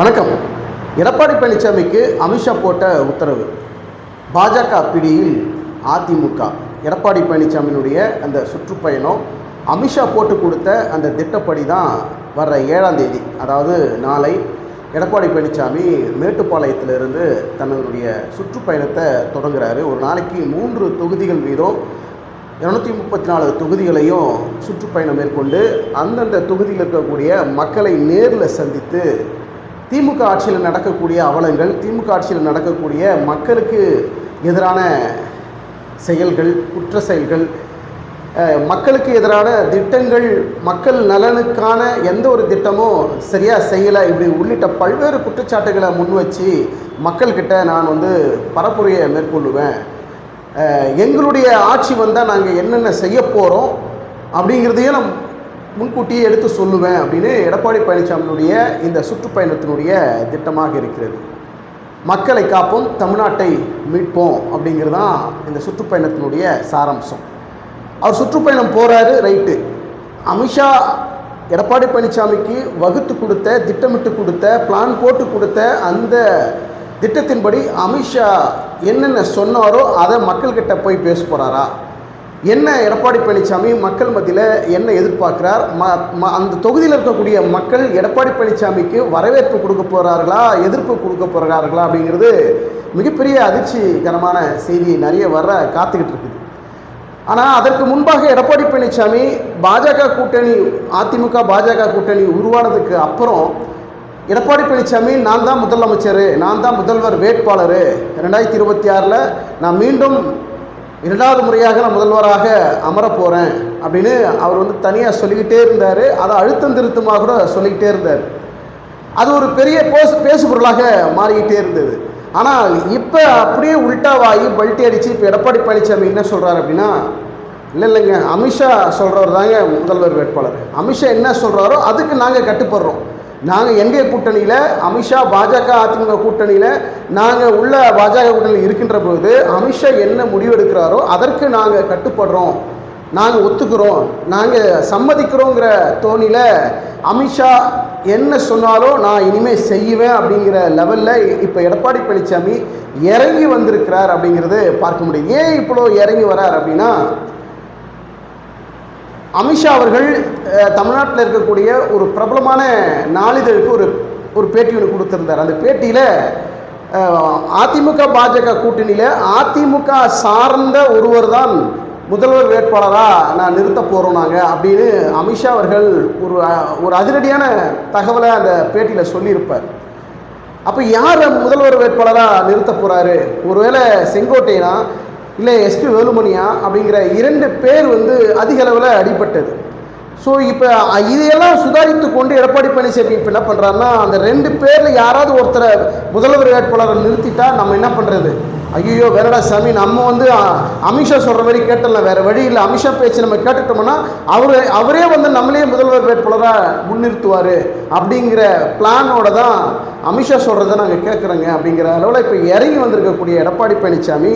வணக்கம். எடப்பாடி பழனிசாமிக்கு அமித்ஷா போட்ட உத்தரவு. பாஜக பிடியில் அதிமுக. எடப்பாடி பழனிசாமியினுடைய அந்த சுற்றுப்பயணம் அமித்ஷா போட்டு கொடுத்த அந்த திட்டப்படி தான் வர்ற ஏழாம் தேதி அதாவது நாளை எடப்பாடி பழனிசாமி மேட்டுப்பாளையத்திலிருந்து தன்னுடைய சுற்றுப்பயணத்தை தொடங்குறாரு. ஒரு நாளைக்கு மூன்று தொகுதிகள் வீதம் இரநூத்தி முப்பத்தி நாலு தொகுதிகளையும் சுற்றுப்பயணம் மேற்கொண்டு அந்தந்த தொகுதியில் இருக்கக்கூடிய மக்களை நேரில் சந்தித்து திமுக ஆட்சியில் நடக்கக்கூடிய அவலங்கள் திமுக ஆட்சியில் நடக்கக்கூடிய மக்களுக்கு எதிரான செயல்கள் குற்ற செயல்கள் மக்களுக்கு எதிரான திட்டங்கள் மக்கள் நலனுக்கான எந்த ஒரு திட்டமும் சரியாக செய்யலை. இப்படி உள்ளிட்ட பல்வேறு குற்றச்சாட்டுகளை முன் வச்சு மக்கள்கிட்ட நான் வந்து பரப்புரையை மேற்கொள்ளுவேன். எங்களுடைய ஆட்சி வந்தால் நாங்கள் என்னென்ன செய்ய போகிறோம் அப்படிங்கிறதையும் நம் முன்கூட்டியே எடுத்து சொல்லுவேன் அப்படின்னு எடப்பாடி பழனிசாமியினுடைய இந்த சுற்றுப்பயணத்தினுடைய திட்டமாக இருக்கிறது. மக்களை காப்போம் தமிழ்நாட்டை மீட்போம் அப்படிங்கிறது தான் இந்த சுற்றுப்பயணத்தினுடைய சாராம்சம். அவர் சுற்றுப்பயணம் போகிறாரு ரைட்டு. அமித்ஷா எடப்பாடி பழனிசாமிக்கு வகுத்து கொடுத்த திட்டமிட்டு கொடுத்த பிளான் போட்டு கொடுத்த அந்த திட்டத்தின்படி அமித்ஷா என்னென்ன சொன்னாரோ அதை மக்கள்கிட்ட போய் பேச போகிறாரா என்ன எடப்பாடி பழனிசாமி மக்கள் மத்தியில் என்ன எதிர்பார்க்கிறார்? ம ம- அந்த தொகுதியில் இருக்கக்கூடிய மக்கள் எடப்பாடி பழனிசாமிக்கு வரவேற்பு கொடுக்க போகிறார்களா எதிர்ப்பு கொடுக்க போகிறார்களா அப்படிங்கிறது மிகப்பெரிய அதிர்ச்சிகரமான செய்தி நிறைய வர காத்துக்கிட்டு இருக்குது. ஆனால் அதற்கு முன்பாக எடப்பாடி பழனிசாமி பாஜக கூட்டணி அதிமுக பாஜக கூட்டணி உருவானதுக்கு அப்புறம் எடப்பாடி பழனிசாமி நான் தான் முதலமைச்சர் நான் தான் முதல்வர் வேட்பாளர் ரெண்டாயிரத்தி இருபத்தி ஆறில் நான் மீண்டும் இரண்டாவது முறையாக நான் முதல்வராக அமரப் போகிறேன் அப்படின்னு அவர் வந்து தனியாக சொல்லிக்கிட்டே இருந்தார். அதை அழுத்தம் திருத்தமாக கூட சொல்லிக்கிட்டே இருந்தார். அது ஒரு பெரிய பேசு பேசுபொருளாக மாறிக்கிட்டே இருந்தது. ஆனால் இப்போ அப்படியே உல்டாவாகி பல்ட்டி அடித்து இப்போ எடப்பாடி பழனிசாமி என்ன சொல்கிறார் அப்படின்னா இல்லை இல்லைங்க அமித்ஷா சொல்கிறவர் தாங்க முதல்வர் வேட்பாளர். அமித்ஷா என்ன சொல்கிறாரோ அதுக்கு நாங்கள் கட்டுப்படுறோம். நாங்கள் எங்கள் கூட்டணியில் அமித்ஷா பாஜக அதிமுக கூட்டணியில் நாங்கள் உள்ள பாஜக கூட்டணியில் இருக்கின்ற பொழுது அமித்ஷா என்ன முடிவெடுக்கிறாரோ அதற்கு நாங்கள் கட்டுப்படுறோம். நாங்கள் ஒத்துக்கிறோம். நாங்கள் சம்மதிக்கிறோங்கிற தோணியில் அமித்ஷா என்ன சொன்னாலும் நான் இனிமேல் செய்வேன் அப்படிங்கிற லெவலில் இப்போ எடப்பாடி பழனிசாமி இறங்கி வந்திருக்கிறார் அப்படிங்கிறது பார்க்க முடியும் ஏன் இவ்வளோ இறங்கி வரார் அப்படின்னா அமித்ஷா அவர்கள் தமிழ்நாட்டில் இருக்கக்கூடிய ஒரு பிரபலமான நாளிதழுக்கு ஒரு ஒரு பேட்டி ஒன்று கொடுத்துருந்தார். அந்த பேட்டியில் அதிமுக பாஜக கூட்டணியில் அதிமுக சார்ந்த ஒருவர் தான் முதல்வர் வேட்பாளராக நான் நிறுத்த போகிறோம் நாங்கள் அப்படின்னு அமித்ஷா அவர்கள் ஒரு ஒரு அதிரடியான தகவலை அந்த பேட்டியில் சொல்லியிருப்பார். அப்போ யார் முதல்வர் வேட்பாளராக நிறுத்த போகிறாரு ஒருவேளை செங்கோட்டையனா இல்லை எஸ்பி வேலுமணியா அப்படிங்கிற இரண்டு பேர் வந்து அதிக அளவில் அடிபட்டது. ஸோ இப்போ இதையெல்லாம் சுதாரித்து கொண்டு எடப்பாடி பழனிசாமி இப்போ என்ன பண்ணுறாருன்னா அந்த ரெண்டு பேரில் யாராவது ஒருத்தரை முதல்வர் வேட்பாளரை நிறுத்திட்டா நம்ம என்ன பண்ணுறது ஐயோ வேறடா சாமி நம்ம வந்து அமித்ஷா சொல்கிற மாதிரி கேட்டலாம் வேறு வழி இல்லை. அமித்ஷா பேச்சு நம்ம கேட்டுட்டோம்னா அவர் அவரே வந்து நம்மளே முதல்வர் வேட்பாளராக முன்னிறுத்துவார் அப்படிங்கிற பிளானோட தான் அமித்ஷா சொல்கிறத நாங்கள் கேட்குறோங்க அப்படிங்கிற அளவில் இப்போ இறங்கி வந்திருக்கக்கூடிய எடப்பாடி பழனிசாமி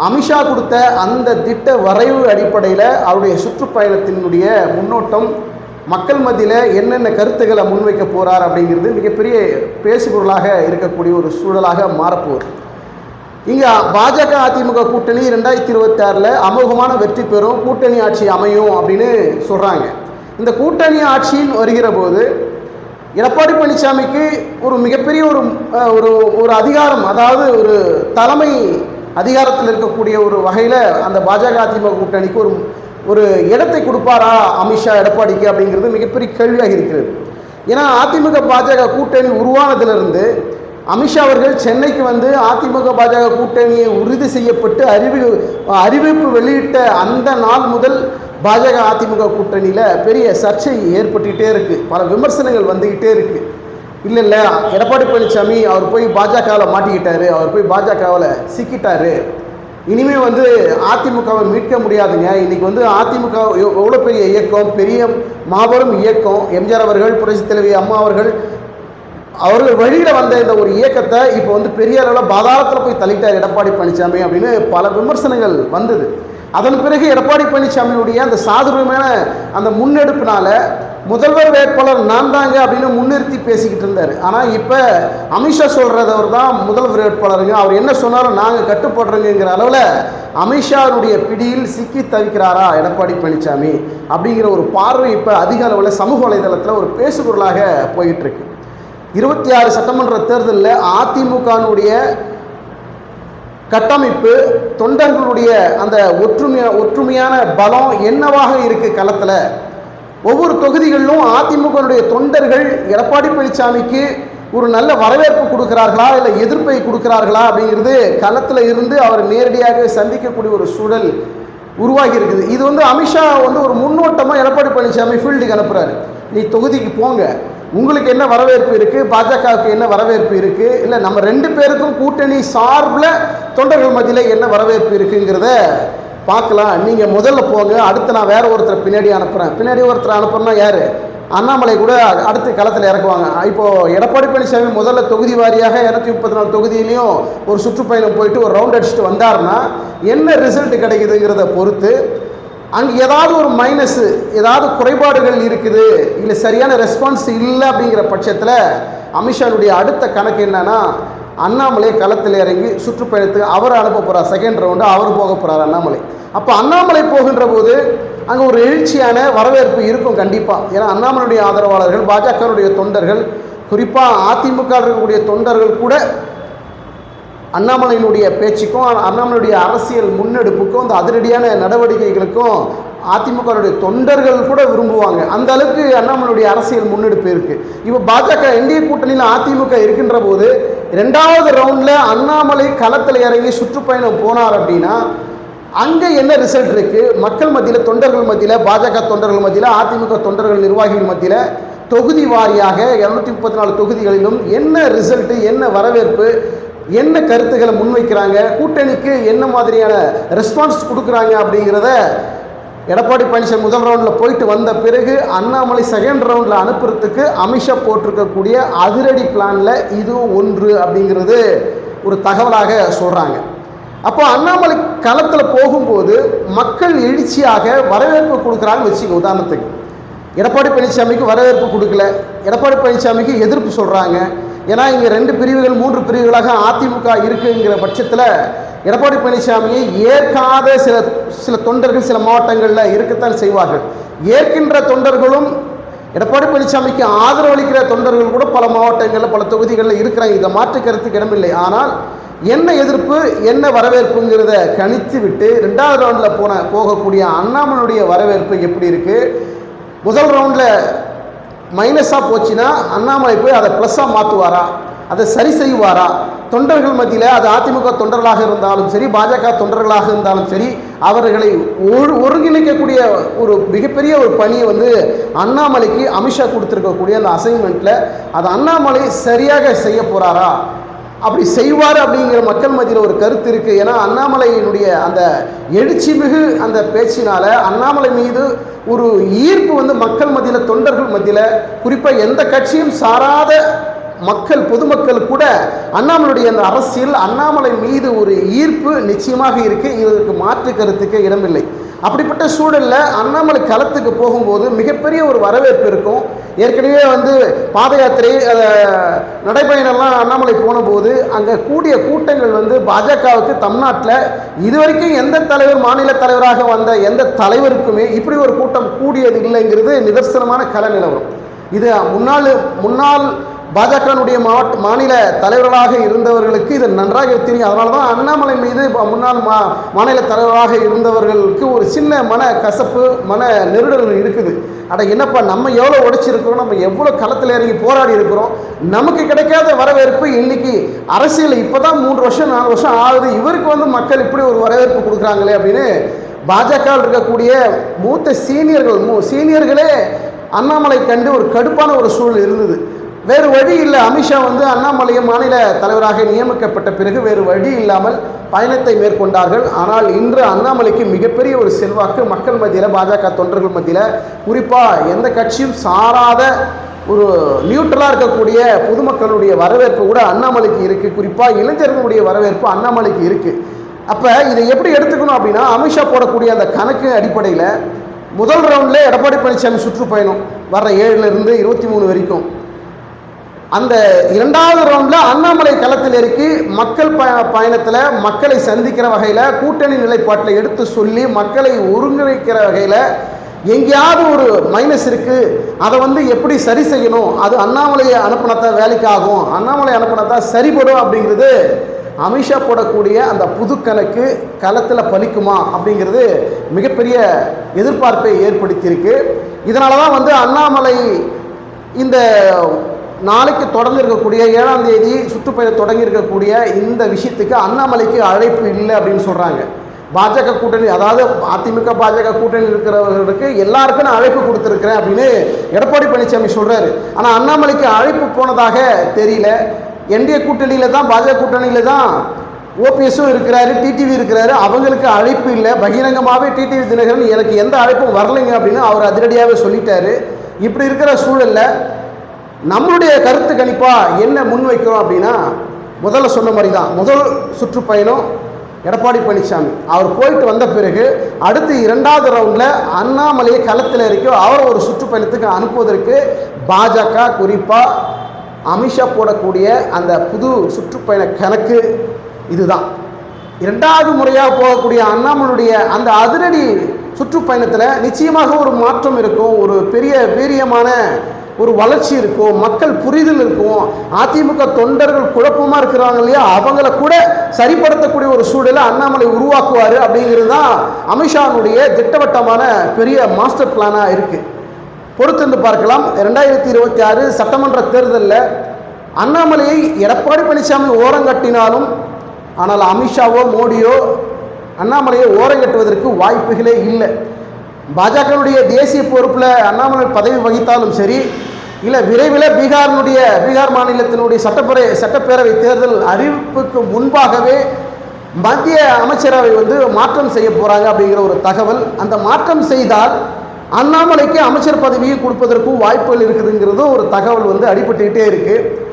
அமித்ஷா கொடுத்த அந்த திட்ட வரைவு அடிப்படையில் அவருடைய சுற்றுப்பயணத்தினுடைய முன்னோட்டம் மக்கள் மத்தியில் என்னென்ன கருத்துக்களை முன்வைக்க போகிறார் அப்படிங்கிறது மிகப்பெரிய பேசுபொருளாக இருக்கக்கூடிய ஒரு சூழலாக மாறப்போகுது. இங்கே பாஜக அதிமுக கூட்டணி ரெண்டாயிரத்தி இருபத்தி ஆறில் அமோகமான வெற்றி பெறும் கூட்டணி ஆட்சி அமையும் அப்படின்னு சொல்கிறாங்க இந்த கூட்டணி ஆட்சின்னு வருகிற போது எடப்பாடி பழனிசாமிக்கு ஒரு மிகப்பெரிய ஒரு ஒரு ஒரு அதிகாரம் அதாவது ஒரு தலைமை அதிகாரத்தில் இருக்கக்கூடிய ஒரு வகையில் அந்த பாஜக அதிமுக கூட்டணிக்கு ஒரு ஒரு இடத்தை கொடுப்பாரா அமித்ஷா எடப்பாடிக்கு அப்படிங்கிறது மிகப்பெரிய கேள்வியாக இருக்கிறது. ஏன்னா அதிமுக பாஜக கூட்டணி உருவானதிலிருந்து அமித்ஷா அவர்கள் சென்னைக்கு வந்து அதிமுக பாஜக கூட்டணியை உறுதி செய்யப்பட்டு அறிவி அறிவிப்பு வெளியிட்ட அந்த நாள் முதல் பாஜக அதிமுக கூட்டணியில் பெரிய சர்ச்சை ஏற்பட்டுக்கிட்டே இருக்குது பல விமர்சனங்கள் வந்துக்கிட்டே இருக்குது இல்லை இல்லை எடப்பாடி பழனிசாமி அவர் போய் பாஜகவில் மாட்டிக்கிட்டாரு. அவர் போய் பாஜகவில் சிக்கிட்டார். இனிமேல் வந்து அதிமுகவை மீட்க முடியாதுங்க. இன்றைக்கி வந்து அதிமுக எவ்வளோ பெரிய இயக்கம்? பெரிய மாபெரும் இயக்கம். எம்ஜிஆர் அவர்கள் புரட்சி தலைவி அம்மா அவர்கள் அவர்கள் வழியில் வந்த இந்த ஒரு இயக்கத்தை இப்போ வந்து பெரிய அளவில் பாதாளத்தில் போய் தள்ளிட்டார் எடப்பாடி பழனிசாமி அப்படின்னு பல விமர்சனங்கள் வந்தது. அதன் பிறகு எடப்பாடி பழனிசாமியுடைய அந்த சாதுரியமான அந்த முன்னெடுப்பினால முதல்வர் வேட்பாளர் நான் தாங்க அப்படின்னு முன்னிறுத்தி பேசிக்கிட்டு இருந்தார். ஆனால் இப்போ அமித்ஷா சொல்கிறதவர் தான் முதல்வர் வேட்பாளருங்க. அவர் என்ன சொன்னாலும் நாங்கள் கட்டுப்படுறோங்கிற அளவில் அமித்ஷாவுடைய பிடியில் சிக்கி தவிக்கிறாரா எடப்பாடி பழனிசாமி அப்படிங்கிற ஒரு பார்வை இப்போ அதிக அளவில் சமூக வலைதளத்தில் ஒரு பேசுபொருளாக போயிட்டுருக்கு. இருபத்தி ஆறு சட்டமன்ற தேர்தலில் அதிமுகனுடைய கட்டமைப்பு தொண்டர்களுடைய அந்த ஒற்றுமை ஒற்றுமையான பலம் என்னவாக இருக்குது களத்தில்? ஒவ்வொரு தொகுதிகளிலும் அதிமுகனுடைய தொண்டர்கள் எடப்பாடி பழனிசாமிக்கு ஒரு நல்ல வரவேற்பு கொடுக்கிறார்களா இல்லை எதிர்ப்பை கொடுக்கிறார்களா அப்படிங்கிறது களத்தில் இருந்து அவர் நேரடியாக சந்திக்கக்கூடிய ஒரு சூழல் உருவாகி இருக்குது. இது வந்து அமித்ஷா வந்து ஒரு முன்னோட்டமாக எடப்பாடி பழனிசாமி ஃபீல்டுக்கு அனுப்புகிறாரு நீ தொகுதிக்கு போங்க. உங்களுக்கு என்ன வரவேற்பு இருக்குது பாஜகவுக்கு என்ன வரவேற்பு இருக்குது இல்லை நம்ம ரெண்டு பேருக்கும் கூட்டணி சார்பில் தொண்டர்கள் மத்தியில் என்ன வரவேற்பு இருக்குங்கிறத பார்க்கலாம். நீங்கள் முதல்ல போங்க. அடுத்து நான் வேறு ஒருத்தரை பின்னாடி அனுப்புகிறேன் பின்னாடி ஒருத்தர் அனுப்புறேன்னா யார்? அண்ணாமலை கூட அடுத்து களத்தில் இறக்குவாங்க. இப்போது எடப்பாடி பழனிசாமி முதல்ல தொகுதி வாரியாக இரநூத்தி முப்பத்தி நாலு தொகுதியிலையும் ஒரு சுற்றுப்பயணம் போயிட்டு ஒரு ரவுண்ட் அடிச்சுட்டு வந்தாருன்னா என்ன ரிசல்ட் கிடைக்குதுங்கிறத பொறுத்து அங்கே ஏதாவது ஒரு மைனஸு ஏதாவது குறைபாடுகள் இருக்குது இல்லை சரியான ரெஸ்பான்ஸ் இல்லை அப்படிங்கிற பட்சத்தில் அமித்ஷாவுடைய அடுத்த கணக்கு என்னன்னா அண்ணாமலை களத்தில் இறங்கி சுற்றுப்பயணத்துக்கு அவர் அனுப்ப போகிறார் செகண்ட் ரவுண்டு அவர் போக போகிறார் அண்ணாமலை. அப்போ அண்ணாமலை போகின்ற போது அங்கே ஒரு எழுச்சியான வரவேற்பு இருக்கும் கண்டிப்பாக ஏன்னா அண்ணாமலையுடைய ஆதரவாளர்கள் பாஜகவுடைய தொண்டர்கள் குறிப்பாக அதிமுக இருக்கக்கூடிய தொண்டர்கள் கூட அண்ணாமலையினுடைய பேச்சுக்கும் அண்ணாமலையுடைய அரசியல் முன்னெடுப்புக்கும் அந்த அதிரடியான நடவடிக்கைகளுக்கும் அதிமுகவுடைய தொண்டர்கள் கூட விரும்புவாங்க. அந்த அளவுக்கு அண்ணாமலையுடைய அரசியல் முன்னெடுப்பு இருக்குது இப்போ பாஜக என்டிஏ கூட்டணியில் அதிமுக இருக்கின்ற போது ரெண்டாவது ரவுண்டில் அண்ணாமலை களத்தில் இறங்கி சுற்றுப்பயணம் போனார் அப்படின்னா அங்கே என்ன ரிசல்ட் இருக்குது மக்கள் மத்தியில் தொண்டர்கள் மத்தியில் பாஜக தொண்டர்கள் மத்தியில் அதிமுக தொண்டர்கள் நிர்வாகிகள் மத்தியில் தொகுதி வாரியாக இரநூத்தி முப்பத்தி நாலு தொகுதிகளிலும் என்ன ரிசல்ட்டு என்ன வரவேற்பு என்ன கருத்துக்களை முன்வைக்கிறாங்க? கூட்டணிக்கு என்ன மாதிரியான ரெஸ்பான்ஸ் கொடுக்குறாங்க அப்படிங்கிறத எடப்பாடி பழனிசாமி முதல் ரவுண்டில் போயிட்டு வந்த பிறகு அண்ணாமலை செகண்ட் ரவுண்டில் அனுப்புறதுக்கு அமித்ஷா போட்டிருக்கக்கூடிய அதிரடி பிளானில் இதுவும் ஒன்று அப்படிங்கிறது ஒரு தகவலாக சொல்கிறாங்க அப்போ அண்ணாமலை களத்தில் போகும்போது மக்கள் எழுச்சியாக வரவேற்பு கொடுக்குறாங்கன்னு வச்சுக்க உதாரணத்துக்கு. எடப்பாடி பழனிசாமிக்கு வரவேற்பு கொடுக்கல. எடப்பாடி பழனிசாமிக்கு எதிர்ப்பு சொல்கிறாங்க ஏன்னா இங்கே ரெண்டு பிரிவுகள் மூன்று பிரிவுகளாக அதிமுக இருக்குங்கிற பட்சத்தில் எடப்பாடி பழனிசாமியை ஏற்காத சில சில தொண்டர்கள் சில மாவட்டங்களில் இருக்கத்தான் செய்வார்கள். ஏற்கின்ற தொண்டர்களும் எடப்பாடி பழனிசாமிக்கு ஆதரவு அளிக்கிற தொண்டர்கள் கூட பல மாவட்டங்களில் பல தொகுதிகளில் இருக்கிறாங்க. இதை மாற்று கருத்துக்கு இடமில்லை. ஆனால் என்ன எதிர்ப்பு என்ன வரவேற்புங்கிறத கணித்து விட்டு ரெண்டாவது ரவுண்டில் போன போகக்கூடிய அண்ணாமலுடைய வரவேற்பு எப்படி இருக்குது முதல் ரவுண்டில் மைனஸாக போச்சுன்னா அண்ணாமலை போய் அதை ப்ளஸ்ஸாக மாற்றுவாரா அதை சரி செய்வாரா? தொண்டர்கள் மத்தியில் அது அதிமுக தொண்டர்களாக இருந்தாலும் சரி பாஜக தொண்டர்களாக இருந்தாலும் சரி அவர்களை ஒரு ஒருங்கிணைக்கக்கூடிய ஒரு மிகப்பெரிய ஒரு பணியை வந்து அண்ணாமலைக்கு அமித்ஷா கொடுத்துருக்கக்கூடிய அந்த அசைன்மெண்ட்டில் அது அண்ணாமலை சரியாக செய்ய போகிறாரா அப்படி செய்வார் அப்படிங்கிற மக்கள் மத்தியில் ஒரு கருத்து இருக்குது ஏன்னா அண்ணாமலையினுடைய அந்த எழுச்சி மிகு அந்த பேச்சினால் அண்ணாமலை மீது ஒரு ஈர்ப்பு வந்து மக்கள் மத்தியில் தொண்டர்கள் மத்தியில் குறிப்பாக எந்த கட்சியும் சாராத மக்கள் பொதுமக்கள் கூட அண்ணாமலையுடைய அந்த அரசியல் அண்ணாமலை மீது ஒரு ஈர்ப்பு நிச்சயமாக இருக்குது இதற்கு மாற்று கருத்துக்கு இடமில்லை. அப்படிப்பட்ட சூழலில் அண்ணாமலை களத்துக்கு போகும்போது மிகப்பெரிய ஒரு வரவேற்பு இருக்கும். ஏற்கனவே வந்து பாத யாத்திரை நடைபயணம்லாம் அண்ணாமலை போனபோது அங்கே கூடிய கூட்டங்கள் வந்து பாஜகவுக்கு தமிழ்நாட்டில் இதுவரைக்கும் எந்த தலைவர் மாநில தலைவராக வந்த எந்த தலைவருக்குமே இப்படி ஒரு கூட்டம் கூடியது இல்லைங்கிறது நிதர்சனமான கல நிலவரம். இது முன்னாள் முன்னாள் பாஜகனுடைய மாவட்ட மாநில தலைவர்களாக இருந்தவர்களுக்கு இது நன்றாக தெரியும். அதனால தான் அண்ணாமலை மீது முன்னாள் மா மாநில தலைவராக இருந்தவர்களுக்கு ஒரு சின்ன மன கசப்பு மன நெருடல் இருக்குது. அட என்னப்பா நம்ம எவ்வளோ உடைச்சிருக்கிறோம் நம்ம எவ்வளோ களத்தில் இறங்கி போராடி இருக்கிறோம். நமக்கு கிடைக்காத வரவேற்பு இன்னைக்கு அரசியல் இப்போ தான் மூன்று வருஷம் நாலு வருஷம் ஆகுது. இவருக்கு வந்து மக்கள் இப்படி ஒரு வரவேற்பு கொடுக்குறாங்களே அப்படின்னு பாஜகவில் இருக்கக்கூடிய மூத்த சீனியர்கள் மூ சீனியர்களே அண்ணாமலை கண்டு ஒரு கடுப்பான ஒரு சூழல் இருந்தது. வேறு வழி இல்லை. அமித்ஷா வந்து அண்ணாமலையை மாநில தலைவராக நியமிக்கப்பட்ட பிறகு வேறு வழி இல்லாமல் பயணத்தை மேற்கொண்டார்கள். ஆனால் இன்று அண்ணாமலைக்கு மிகப்பெரிய ஒரு செல்வாக்கு மக்கள் மத்தியில் பாஜக தொண்டர்கள் மத்தியில். குறிப்பாக எந்த கட்சியும் சாராத ஒரு நியூட்ரலாக இருக்கக்கூடிய பொதுமக்களுடைய வரவேற்பு கூட அண்ணாமலைக்கு இருக்குது குறிப்பாக இளைஞர்களுடைய வரவேற்பு அண்ணாமலைக்கு இருக்குது அப்போ இதை எப்படி எடுத்துக்கணும் அப்படின்னா அமித்ஷா போடக்கூடிய அந்த கணக்கு அடிப்படையில் முதல் ரவுண்டில் எடப்பாடி பழனிசாமி சுற்றுப்பயணம் வர்ற ஏழுலேருந்து இருபத்தி மூணு வரைக்கும். அந்த இரண்டாவது ரவுண்டில் அண்ணாமலை களத்தில் இறக்கி மக்கள் ப பயணத்தில் மக்களை சந்திக்கிற வகையில் கூட்டணி நிலைப்பாட்டில் எடுத்து சொல்லி மக்களை ஒருங்கிணைக்கிற வகையில் எங்கேயாவது ஒரு மைனஸ் இருக்குது அதை வந்து எப்படி சரி செய்யணும்? அது அண்ணாமலையை அனுப்பினத்தான் வேலைக்கு ஆகும் அண்ணாமலை அனுப்பினத்தான் சரிபடும் அப்படிங்கிறது அமித்ஷா போடக்கூடிய அந்த புது கணக்கு களத்தில் பலிக்குமா அப்படிங்கிறது மிகப்பெரிய எதிர்பார்ப்பை ஏற்படுத்தியிருக்கு. இதனால தான் வந்து அண்ணாமலை இந்த நாளைக்கு தொடர்ந்து இருக்கக்கூடிய ஏழாம் தேதி சுற்றுப்பயணம் தொடங்கி இருக்கக்கூடிய இந்த விஷயத்துக்கு அண்ணாமலைக்கு அழைப்பு இல்லை அப்படின்னு சொல்கிறாங்க பாஜக கூட்டணி அதாவது அதிமுக பாஜக கூட்டணி இருக்கிறவர்களுக்கு எல்லாருக்கும் நான் அழைப்பு கொடுத்துருக்கிறேன் அப்படின்னு எடப்பாடி பழனிசாமி சொல்கிறாரு ஆனால் அண்ணாமலைக்கு அழைப்பு போனதாக தெரியல. என்டிஏ கூட்டணியில் தான் பாஜக கூட்டணியில் தான் ஓபிஎஸும் இருக்கிறாரு டிடிவி இருக்கிறாரு. அவங்களுக்கு அழைப்பு இல்லை. பகிரங்கமாகவே டிடிவி தினகரன் எனக்கு எந்த அழைப்பும் வரலைங்க அப்படின்னு அவர் அதிரடியாகவே சொல்லிட்டாரு. இப்படி இருக்கிற சூழலில் நம்மளுடைய கருத்து கணிப்பாக என்ன முன்வைக்கிறோம் அப்படின்னா முதல்ல சொன்ன மாதிரி தான் முதல் சுற்றுப்பயணம் எடப்பாடி பழனிசாமி. அவர் போயிட்டு வந்த பிறகு அடுத்து இரண்டாவது ரவுண்டில் அண்ணாமலையை களத்தில் இருக்கோ அவரை ஒரு சுற்றுப்பயணத்துக்கு அனுப்புவதற்கு பாஜக குறிப்பாக அமித்ஷா போடக்கூடிய அந்த புது சுற்றுப்பயண கணக்கு இதுதான். இரண்டாவது முறையாக போகக்கூடிய அண்ணாமலுடைய அந்த அதிரடி சுற்றுப்பயணத்தில் நிச்சயமாக ஒரு மாற்றம் இருக்கும் ஒரு பெரிய வீரியமான ஒரு வளர்ச்சி இருக்கும் மக்கள் புரிதல் இருக்கும் அதிமுக தொண்டர்கள் குழப்பமாக இருக்கிறாங்க இல்லையா? அவங்கள கூட சரிப்படுத்தக்கூடிய ஒரு சூழலை அண்ணாமலை உருவாக்குவார் அப்படிங்கிறது தான் அமித்ஷானுடைய திட்டவட்டமான பெரிய மாஸ்டர் பிளானாக இருக்குது பொறுத்திருந்து பார்க்கலாம். ரெண்டாயிரத்தி இருபத்தி ஆறு சட்டமன்ற தேர்தலில் அண்ணாமலையை எடப்பாடி பழனிசாமி ஓரங்கட்டினாலும் ஆனால் அமித்ஷாவோ மோடியோ அண்ணாமலையை ஓரங்கட்டுவதற்கு வாய்ப்புகளே இல்லை. பாஜகவுடைய தேசிய பொறுப்பில் அண்ணாமலை பதவி வகித்தாலும் சரி இல்லை விரைவில் பீகாரினுடைய பீகார் மாநிலத்தினுடைய சட்டப்பேரவை சட்டப்பேரவை தேர்தல் அறிவிப்புக்கு முன்பாகவே மத்திய அமைச்சரவை வந்து மாற்றம் செய்ய போகிறாங்க அப்படிங்கிற ஒரு தகவல். அந்த மாற்றம் செய்தால் அண்ணாமலைக்கு அமைச்சர் பதவியை கொடுப்பதற்கும் வாய்ப்புகள் இருக்குதுங்கிறது ஒரு தகவல் வந்து அடிபட்டுக்கிட்டே இருக்குது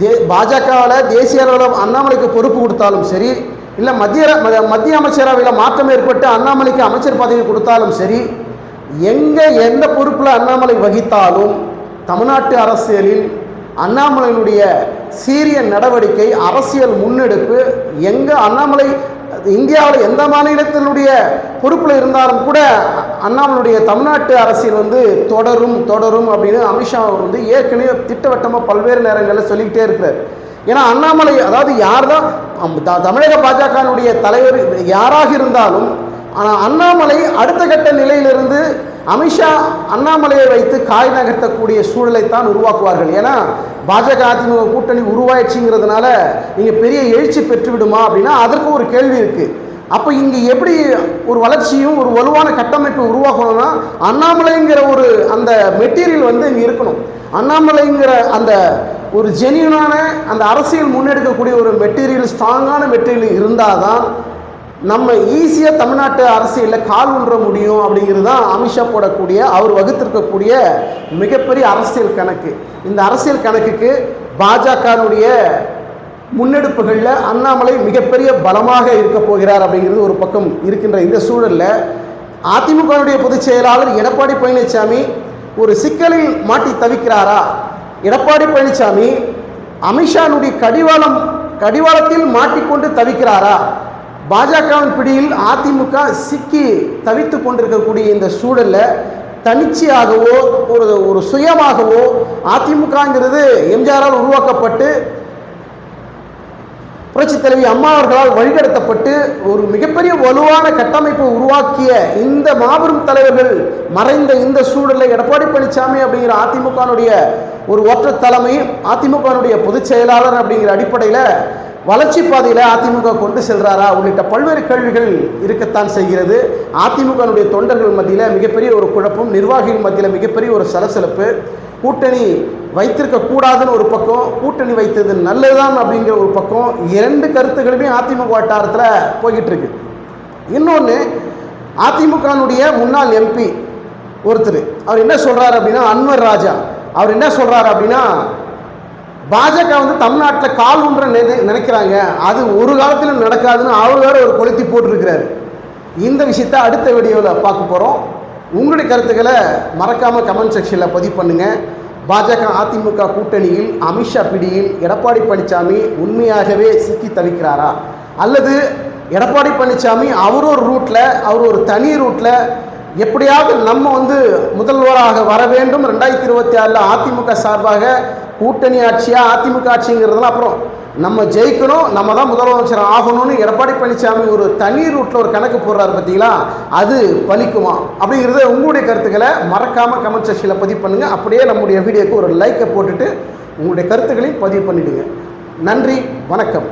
தே பாஜகவில் தேசிய அளவில் அண்ணாமலைக்கு பொறுப்பு கொடுத்தாலும் சரி இல்லை மத்திய மத்திய அமைச்சரவையில் மாற்றம் ஏற்பட்டு அண்ணாமலைக்கு அமைச்சர் பதவி கொடுத்தாலும் சரி எங்கே எந்த பொறுப்பில் அண்ணாமலை வகித்தாலும் தமிழ்நாட்டு அரசியலில் அண்ணாமலையினுடைய சீரிய நடவடிக்கை அரசியல் முன்னெடுப்பு எங்கே அண்ணாமலை இந்தியாவில் எந்த மாநிலத்தினுடைய பொறுப்பில் இருந்தாலும் கூட அண்ணாமலையுடைய தமிழ்நாட்டு அரசியல் வந்து தொடரும் தொடரும் அப்படின்னு அமித்ஷா அவர் வந்து ஏற்கனவே திட்டவட்டமாக பல்வேறு நேரங்களில் சொல்லிக்கிட்டே இருக்கிறார். ஏன்னா அண்ணாமலை அதாவது யார் தான் அம், த- தமிழக பாஜகனுடைய தலைவர் யாராக இருந்தாலும் ஆனால் அண்ணாமலை அடுத்த கட்ட நிலையிலிருந்து அமித்ஷா அண்ணாமலையை வைத்து காய் நகர்த்தக்கூடிய சூழலைத்தான் உருவாக்குவார்கள். ஏன்னா பாஜக அதிமுக கூட்டணி உருவாயிடுச்சுங்கிறதுனால நீங்கள் பெரிய எழுச்சி பெற்றுவிடுமா அப்படின்னா அதற்கு ஒரு கேள்வி இருக்குது அப்போ இங்கே எப்படி ஒரு வளர்ச்சியும் ஒரு வலுவான கட்டமைப்பு உருவாக்கணும்னா அண்ணாமலைங்கிற ஒரு அந்த மெட்டீரியல் வந்து இங்கே இருக்கணும். அண்ணாமலைங்கிற அந்த ஒரு ஜெனியூனான அந்த அரசியல் முன்னெடுக்கக்கூடிய ஒரு மெட்டீரியல் ஸ்ட்ராங்கான மெட்டீரியல் இருந்தால் தான் நம்ம ஈஸியாக தமிழ்நாட்டு அரசியலில் கால் ஊன்ற முடியும் அப்படிங்கிறது தான் அமித்ஷா போடக்கூடிய அவர் வகுத்திருக்கக்கூடிய மிகப்பெரிய அரசியல் கணக்கு. இந்த அரசியல் கணக்குக்கு பாஜகனுடைய முன்னெடுப்புகளில் அண்ணாமலை மிகப்பெரிய பலமாக இருக்க போகிறார் அப்படிங்கிறது ஒரு பக்கம் இருக்கின்ற இந்த சூழலில் அதிமுகவுடைய பொதுச் செயலாளர் எடப்பாடி பழனிசாமி ஒரு சிக்கலில் மாட்டி தவிக்கிறாரா? எடப்பாடி பழனிசாமி அமித்ஷானுடைய கடிவாளம் கடிவாளத்தில் மாட்டிக்கொண்டு தவிக்கிறாரா? பாஜகவின் பிடியில் அதிமுக சிக்கி தவித்து கொண்டிருக்கக்கூடிய இந்த சூழலில் தனிச்சையாகவோ ஒரு ஒரு சுயமாகவோ அதிமுகங்கிறது எம்ஜிஆரால் உருவாக்கப்பட்டு புரட்சி தலைவி அம்மா அவர்களால் வழிநடத்தப்பட்டு ஒரு மிகப்பெரிய வலுவான கட்டமைப்பை உருவாக்கிய இந்த மாபெரும் தலைவர்கள் மறைந்த இந்த சூழலில் எடப்பாடி பழனிசாமி அப்படிங்கிற அதிமுகனுடைய ஒரு ஒற்ற தலைமை அதிமுகனுடைய பொதுச் செயலாளர் அப்படிங்கிற அடிப்படையில் வளர்ச்சி பாதையில் அதிமுக கொண்டு செல்றாரா உள்ளிட்ட பல்வேறு கேள்விகள் இருக்கத்தான் செய்கிறது. அதிமுகனுடைய தொண்டர்கள் மத்தியில் மிகப்பெரிய ஒரு குழப்பம் நிர்வாகிகள் மத்தியில் மிகப்பெரிய ஒரு சலசலப்பு. கூட்டணி வைத்திருக்கக்கூடாதுன்னு ஒரு பக்கம் கூட்டணி வைத்தது நல்லதுதான் அப்படிங்கிற ஒரு பக்கம் இரண்டு கருத்துக்களுமே அதிமுக வட்டாரத்தில் போய்கிட்டு இருக்கு. இன்னொன்று அதிமுகனுடைய முன்னாள் எம்பி ஒருத்தர் அவர் என்ன சொல்கிறார் அப்படின்னா அன்வர் ராஜா. அவர் என்ன சொல்கிறார் அப்படின்னா பாஜக வந்து தமிழ்நாட்டில் கால் ஒன்ற நினை- நினைக்கிறாங்க. அது ஒரு காலத்திலும் நடக்காதுன்னு அவர் வேறு ஒரு கொளுத்தி போட்டிருக்கிறாரு. இந்த விஷயத்தை அடுத்த வீடியோவில் பார்க்க போகிறோம் உங்களுடைய கருத்துக்களை மறக்காமல் கமெண்ட் செக்ஷனில் பதிவு பண்ணுங்கள் பாஜக அதிமுக கூட்டணியில் அமித்ஷா பிடியில் எடப்பாடி பழனிசாமி உண்மையாகவே சிக்கி தவிக்கிறாரா? அல்லது எடப்பாடி பழனிசாமி அவர் ஒரு ரூட்டில் அவர் ஒரு தனி ரூட்டில் எப்படியாவது நம்ம வந்து முதல்வராக வர வேண்டும். ரெண்டாயிரத்தி இருபத்தி ஆறில் அதிமுக சார்பாக கூட்டணி ஆட்சியா அதிமுக ஆட்சிங்கிறதுலாம் அப்புறம் நம்ம ஜெயிக்கணும் நம்ம தான் முதலமைச்சர் ஆகணும்னு எடப்பாடி பழனிசாமி ஒரு தனி ரூட்டில் ஒரு கணக்கு போடுறாரு பார்த்தீங்களா அது பலிக்குமா? அப்படிங்கிறத உங்களுடைய கருத்துக்களை மறக்காமல் கமெண்ட் செக்ஷனில் பதிவு பண்ணுங்கள் அப்படியே நம்முடைய வீடியோக்கு ஒரு லைக்கை போட்டுட்டு உங்களுடைய கருத்துக்களையும் பதிவு பண்ணிவிடுங்க நன்றி வணக்கம்.